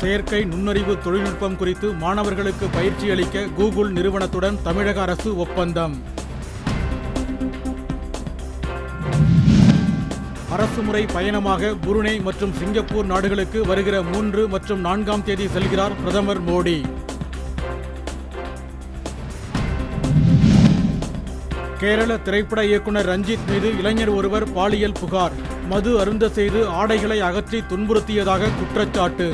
செயற்கை நுண்ணறிவு தொழில்நுட்பம் குறித்து மாணவர்களுக்கு பயிற்சி அளிக்க கூகுள் நிறுவனத்துடன் தமிழக அரசு ஒப்பந்தம். அரசுமுறை பயணமாக புருனே மற்றும் சிங்கப்பூர் நாடுகளுக்கு வருகிற மூன்று மற்றும் நான்காம் தேதி செல்கிறார் பிரதமர் மோடி. கேரள திரைப்பட இயக்குனர் ரஞ்சித் மீது இளைஞர் ஒருவர் பாலியல் புகார். மது அருந்த செய்து ஆடைகளை அகற்றி துன்புறுத்தியதாக குற்றச்சாட்டு.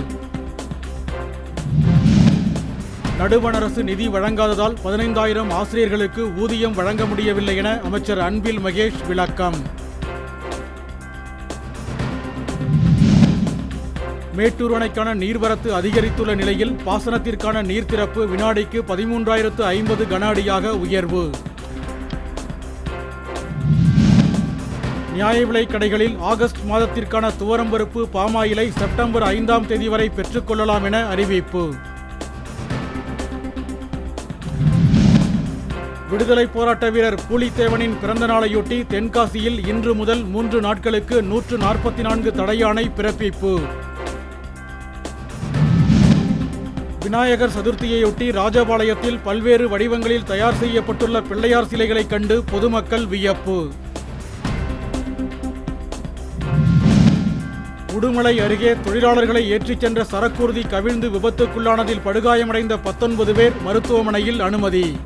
நடுவண் அரசு நிதி வழங்காததால் பதினைந்தாயிரம் ஆசிரியர்களுக்கு ஊதியம் வழங்க முடியவில்லை என அமைச்சர் அன்பில் மகேஷ் விளக்கம். மேட்டூர் அணைக்கான நீர்வரத்து அதிகரித்துள்ள நிலையில் பாசனத்திற்கான நீர் திறப்பு வினாடிக்கு பதிமூன்றாயிரத்து ஐம்பது கன அடியாக உயர்வு. நியாய விலைக் கடைகளில் ஆகஸ்ட் மாதத்திற்கான துவரம்பருப்பு பாமாயிலை செப்டம்பர் ஐந்தாம் தேதி வரை பெற்றுக்கொள்ளலாம் என அறிவிப்பு. விடுதலை போராட்ட வீரர் பூலித்தேவனின் பிறந்த நாளையொட்டி தென்காசியில் இன்று முதல் மூன்று நாட்களுக்கு நூற்று நாற்பத்தி நான்கு தடையாணை பிறப்பிப்பு. விநாயகர் சதுர்த்தியையொட்டி ராஜபாளையத்தில் பல்வேறு வடிவங்களில் தயார் செய்யப்பட்டுள்ள பிள்ளையார் சிலைகளைக் கண்டு பொதுமக்கள் வியப்பு. உடுமலை அருகே தொழிலாளர்களை ஏற்றிச் சென்ற சரக்கூர்தி கவிழ்ந்து விபத்துக்குள்ளானதில் படுகாயமடைந்த பத்தொன்பது பேர் மருத்துவமனையில் அனுமதி.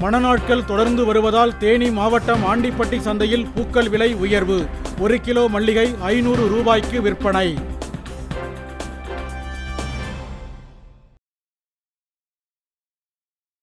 மணநாட்கள் தொடர்ந்து வருவதால் தேனி மாவட்டம் ஆண்டிப்பட்டி சந்தையில் பூக்கள் விலை உயர்வு. ஒரு கிலோ மல்லிகை ஐநூறு ரூபாய்க்கு விற்பனை.